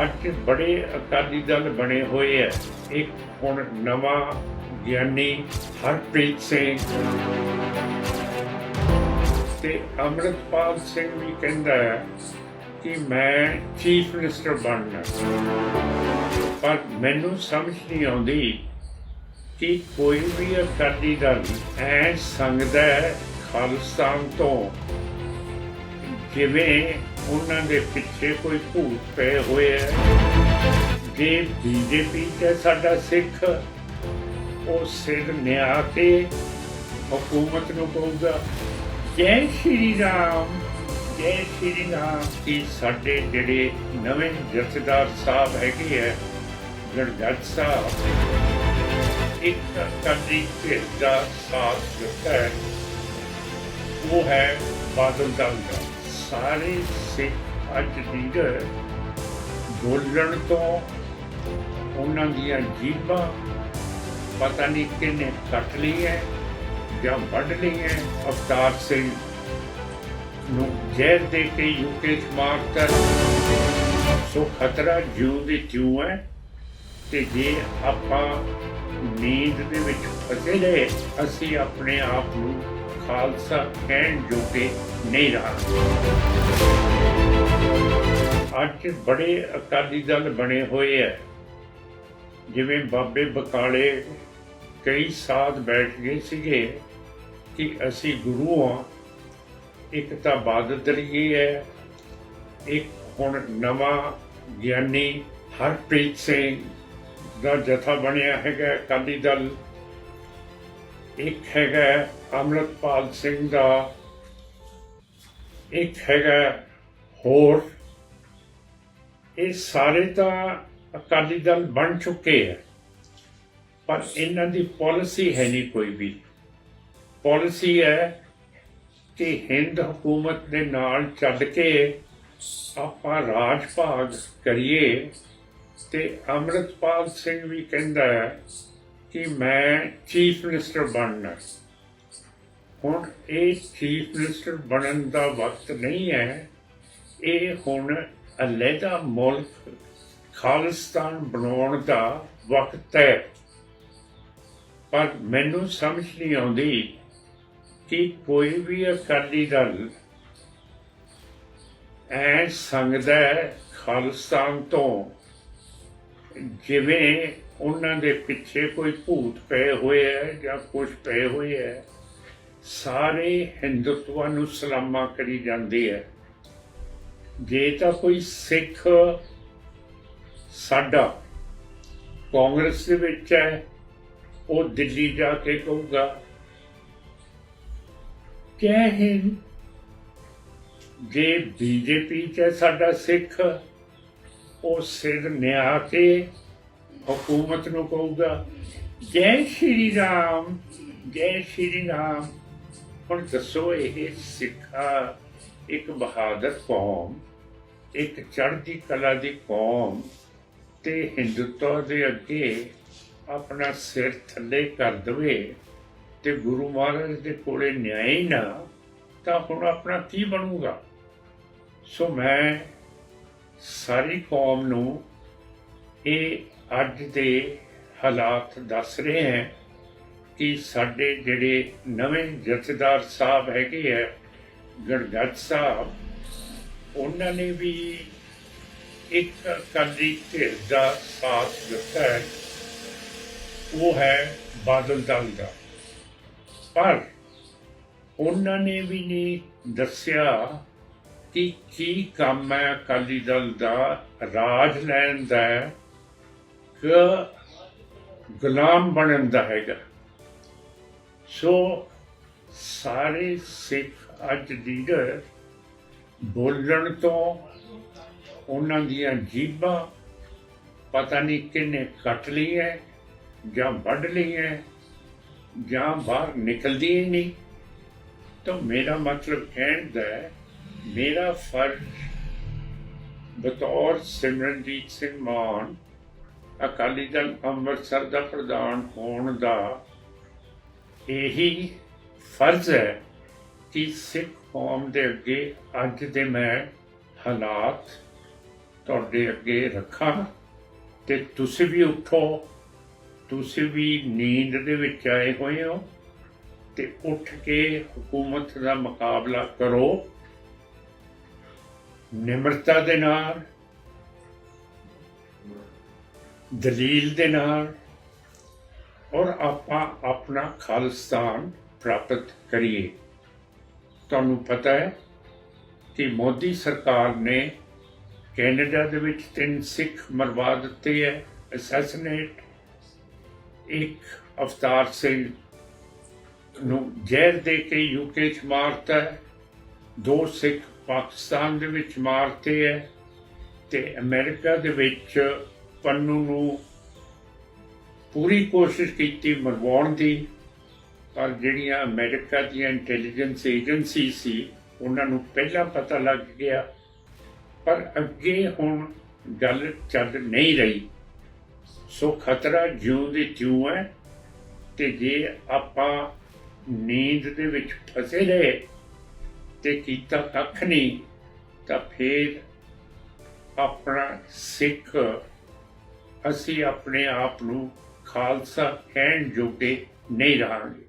ਅੱਜ ਬੜੇ ਅਕਾਲੀ ਦਲ ਬਣੇ ਹੋਏ ਐ ਇੱਕ ਹੁਣ ਨਵਾਂ ਗਿਆਨੀ ਹਰਪ੍ਰੀਤ ਸਿੰਘ। ਤੇ ਅੰਮ੍ਰਿਤਪਾਲ ਸਿੰਘ ਵੀ ਕਹਿੰਦਾ ਹੈ ਕਿ ਮੈਂ ਚੀਫ ਮਿਨਿਸਟਰ ਬਣਨਾ। ਪਰ ਮੈਨੂੰ ਸਮਝ ਨਹੀਂ ਆਉਂਦੀ ਕਿ ਕੋਈ ਵੀ ਅਕਾਲੀ ਦਲ ਐ ਸੰਗਦਾ ਹੈ ਖਾਲਿਸਤਾਨ ਤੋਂ, ਜਿਵੇਂ ਉਹਨਾਂ ਦੇ ਪਿੱਛੇ ਕੋਈ ਭੂਤ ਪਏ ਹੋਏ ਹੈ ਜੇ ਬੀਜੇਪੀ ਤੇ ਸਾਡਾ ਸਿੱਖ, ਉਹ ਸਿਰ ਨਿਆ ਕੇ ਹਕੂਮਤ ਨੂੰ ਕਹੂਗਾ, ਜੈ ਸ਼੍ਰੀ ਰਾਮ, ਜੈ ਸ਼੍ਰੀ ਰਾਮ। ਕਿ ਸਾਡੇ ਜਿਹੜੇ ਨਵੇਂ ਜਥੇਦਾਰ ਸਾਹਿਬ ਹੈਗੇ ਹੈ ਗੜਗੜ ਸਾਹਿਬ, ਇੱਕ ਅਕਾਲੀ ਧਿਰ ਦਾ ਸਾਥ ਦਿੱਤਾ ਹੈ, ਉਹ ਹੈ ਬਾਦਲ ਦਲ ਦਾ ਸਾਰੇ ਸਿੱਖ ਅੱਜ ਲੀਡਰ ਬੋਲਣ ਤੋਂ ਉਹਨਾਂ ਦੀਆਂ ਜੀਬਾਂ ਪਤਾ ਨਹੀਂ ਕਿੰਨੇ ਕੱਟ ਲਈ ਹੈ ਜਾਂ ਵੱਢ ਲਈ ਹੈ ਅਵਤਾਰ ਸਿੰਘ ਨੂੰ ਜ਼ਹਿਰ ਦੇ ਕੇ ਯੂਕੇ ਚ ਮਾਰਤਾ ਸੋ ਖਤਰਾ ਜਿਉਂ ਦੀ ਤਿਉਂ ਹੈ ਤੇ ਜੇ ਆਪਾਂ ਨੀਂਦ ਦੇ ਵਿੱਚ ਫਸੇ ਰਹੇ, ਅਸੀਂ ਆਪਣੇ ਆਪ ਨੂੰ ਖਾਲਸਾ ਕਹਿਣ ਜੋਗੇ ਨਹੀਂ ਰਹਾ ਅੱਜ ਬੜੇ ਅਕਾਲੀ ਦਲ ਬਣੇ ਹੋਏ ਐ ਜਿਵੇਂ ਬਾਬੇ ਬਕਾਲੇ ਕਈ ਸਾਧ ਬੈਠ ਗਏ ਸੀਗੇ ਕਿ ਅਸੀਂ ਗੁਰੂ ਹਾਂ ਇੱਕ ਤਾਂ ਬਾਦਲ ਦਲੀਏ ਹੈ, ਇੱਕ ਹੁਣ ਨਵਾਂ ਗਿਆਨੀ ਹਰਪ੍ਰੀਤ ਸਿੰਘ ਦਾ ਜਥਾ ਬਣਿਆ ਹੈਗਾ ਅਕਾਲੀ ਦਲ। ਇੱਕ ਹੈਗਾ ਅਮਰਤਪਾਲ ਸਿੰਘ ਦਾ, ਇੱਕ ਹੈਗਾ ਹੋਰ। ਇਹ ਸਾਰੇ ਤਾਂ ਅਕਾਲੀ ਦਲ ਬਣ ਚੁੱਕੇ ਹੈ ਪਰ ਇਹਨਾਂ ਦੀ ਪਾਲਿਸੀ ਹੈ ਨਹੀਂ ਕੋਈ ਵੀ। ਪਾਲਿਸੀ ਹੈ ਕਿ ਹਿੰਦ ਹਕੂਮਤ ਦੇ ਨਾਲ ਚੱਲ ਕੇ ਆਪਾਂ ਰਾਜ ਭਾਗ ਕਰੀਏ ਤੇ ਅਮਰਤਪਾਲ ਸਿੰਘ ਵੀ ਕਹਿੰਦਾ ਹੈ ਕਿ ਮੈਂ ਚੀਫ ਮਿਨਿਸਟਰ ਬਣਨਾ। ਹੁਣ ਇਹ ਚੀਫ ਮਿਨਿਸਟਰ ਬਣਨ ਦਾ ਵਕਤ ਨਹੀਂ ਹੈ। ਇਹ ਹੁਣ ਅਲੱਗਾ ਮੁਲਕ ਖਾਲਿਸਤਾਨ ਬਣਾਉਣ ਦਾ ਵਕਤ ਹੈ। ਪਰ ਮੈਨੂੰ ਸਮਝ ਨਹੀਂ ਆਉਂਦੀ ਕਿ ਕੋਈ ਵੀ ਅਕਾਲੀ ਦਲ ਐ ਸੰਗਦਾ ਖਾਲਿਸਤਾਨ ਤੋਂ, ਜਿਵੇਂ ਉਹਨਾਂ ਦੇ ਪਿੱਛੇ ਕੋਈ ਭੂਤ ਪਏ ਹੋਏ ਹੈ ਜਾਂ ਕੁਝ ਪਏ ਹੋਏ ਹੈ ਸਾਰੇ ਹਿੰਦੂਤਵਾ ਨੂੰ ਸਲਾਮਾ ਕਰੀ ਜਾਂਦੇ ਹੈ ਜੇ ਤਾਂ ਕੋਈ ਸਿੱਖ ਸਾਡਾ ਕਾਂਗਰਸ ਦੇ ਵਿੱਚ ਹੈ ਉਹ ਦਿੱਲੀ ਜਾ ਕੇ ਕਹੂਗਾ ਕਹਿ ਹਿੰਦ ਜੇ ਬੀਜੇਪੀ ਚ ਹੈ ਸਾਡਾ ਸਿੱਖ, ਉਹ ਸਿਰ ਨਿਆ ਕੇ ਹਕੂਮਤ ਨੂੰ ਕਹੂਗਾ, ਜੈ ਸ਼੍ਰੀ ਰਾਮ, ਜੈ ਸ਼੍ਰੀ ਰਾਮ। ਹੁਣ ਦੱਸੋ ਇਹ ਸਿੱਖਾ, ਇੱਕ ਬਹਾਦਰ ਕੌਮ, ਇੱਕ ਚੜ੍ਹਦੀ ਕਲਾ ਦੀ ਕੌਮ ਤੇ ਹਿੰਦੂਤਵ ਦੇ ਅੱਗੇ ਆਪਣਾ ਸਿਰ ਥੱਲੇ ਕਰ ਦਵੇ ਤੇ ਗੁਰੂ ਮਹਾਰਾਜ ਦੇ ਕੋਲੇ ਨਿਆਂ ਹੀ ਨਾ, ਤਾਂ ਹੁਣ ਆਪਣਾ ਕੀ ਬਣੂਗਾ? ਸੋ ਮੈਂ ਸਾਰੀ ਕੌਮ ਨੂੰ ਇਹ ਅੱਜ ਦੇ ਹਾਲਾਤ ਦੱਸ ਰਹੇ ਹੈ ਕਿ ਸਾਡੇ ਜਿਹੜੇ ਨਵੇਂ ਜਥੇਦਾਰ ਸਾਹਿਬ ਹੈਗੇ ਹੈ ਗੜਗੜ ਸਾਹਿਬ, ਉਹਨਾਂ ਨੇ ਵੀ ਇੱਕ ਅਕਾਲੀ ਧਿਰ ਦਾ ਸਾਥ ਦਿੱਤਾ ਹੈ। ਉਹ ਹੈ ਬਾਦਲ ਦਲ ਦਾ। ਪਰ ਉਹਨਾਂ ਨੇ ਵੀ ਨਹੀਂ ਦੱਸਿਆ ਕਿ ਕੀ ਕੰਮ ਹੈ ਅਕਾਲੀ ਦਲ ਦਾ, ਰਾਜ ਲੈਣ ਦਾ ਗੁਲਾਮ ਬਣਨ ਦਾ ਹੈਗਾ। ਸੋ ਸਾਰੇ ਸਿੱਖ ਅੱਜ ਲੀਡਰ ਬੋਲਣ ਤੋਂ ਉਹਨਾਂ ਦੀਆਂ ਜੀਬਾਂ ਪਤਾ ਨਹੀਂ ਕਿੰਨੇ ਕੱਟ ਲਈ ਹੈ ਜਾਂ ਵੱਢ ਲਈ ਹੈ ਜਾਂ ਬਾਹਰ ਨਿਕਲਦੀ ਹੀ ਨਹੀਂ। ਤਾਂ ਮੇਰਾ ਮਤਲਬ ਕਹਿਣ ਦਾ ਮੇਰਾ ਫਰਜ਼ ਬਤੌਰ ਸਿਮਰਨਜੀਤ ਸਿੰਘ ਮਾਨ ਅਕਾਲੀ ਦਲ ਅੰਮ੍ਰਿਤਸਰ ਦਾ ਪ੍ਰਧਾਨ ਹੋਣ ਦਾ ਇਹੀ ਫਰਜ਼ ਹੈ ਕਿ ਸਿੱਖ ਕੌਮ ਦੇ ਅੱਗੇ ਅੱਜ ਦੇ ਮੈਂ ਹਾਲਾਤ ਤੁਹਾਡੇ ਅੱਗੇ ਰੱਖਾਂ ਤੇ ਤੁਸੀਂ ਵੀ ਉੱਠੋ, ਤੁਸੀਂ ਵੀ ਨੀਂਦ ਦੇ ਵਿੱਚ ਆਏ ਹੋਏ ਹੋ ਤੇ ਉੱਠ ਕੇ ਹਕੂਮਤ ਦਾ ਮੁਕਾਬਲਾ ਕਰੋ। ਨਿਮਰਤਾ ਦੇ ਨਾਲ ਦਲੀਲ ਦੇ ਨਾਲ ਔਰ ਆਪਾਂ ਆਪਣਾ ਖਾਲਿਸਤਾਨ ਪ੍ਰਾਪਤ ਕਰੀਏ। ਤੁਹਾਨੂੰ ਪਤਾ ਹੈ ਕਿ ਮੋਦੀ ਸਰਕਾਰ ਨੇ ਕੈਨੇਡਾ ਦੇ ਵਿੱਚ ਤਿੰਨ ਸਿੱਖ ਮਰਵਾ ਦਿੱਤੇ ਹੈ, ਅਸੈਸੀਨੇਟ, ਇੱਕ ਅਵਤਾਰ ਸਿੰਘ ਨੂੰ ਜ਼ਹਿਰ ਦੇ ਕੇ ਯੂਕੇ ਚ ਮਾਰਤਾ ਦੋ ਸਿੱਖ ਪਾਕਿਸਤਾਨ ਦੇ ਵਿੱਚ ਮਾਰਤੇ ਹੈ ਤੇ ਅਮਰੀਕਾ ਦੇ ਵਿੱਚ ਪੰਨੂ ਨੂੰ ਪੂਰੀ ਕੋਸ਼ਿਸ਼ ਕੀਤੀ ਮਰਵਾਉਣ ਦੀ, ਪਰ ਜਿਹੜੀਆਂ ਅਮਰੀਕਾ ਦੀਆਂ ਇੰਟੈਲੀਜੈਂਸ ਏਜੰਸੀ ਸੀ, ਉਹਨਾਂ ਨੂੰ ਪਹਿਲਾਂ ਪਤਾ ਲੱਗ ਗਿਆ, ਪਰ ਅੱਗੇ ਹੁਣ ਗੱਲ ਚੱਲ ਨਹੀਂ ਰਹੀ। ਸੋ ਖਤਰਾ ਜਿਉਂ ਦੇ ਤਿਉਂ ਹੈ ਤੇ ਜੇ ਆਪਾਂ ਨੀਂਦ ਦੇ ਵਿੱਚ ਫਸੇ ਰਹੇ ਤੇ ਕੀਤਾ ਕੱਖ ਨਹੀਂ, ਤਾਂ ਫਿਰ ਆਪਣਾ ਸਿੱਖ ਅਸੀਂ ਆਪਣੇ ਆਪ ਨੂੰ ਖਾਲਸਾ ਕਹਿਣ ਜੋਗੇ ਨਹੀਂ ਰਹਾਂਗੇ।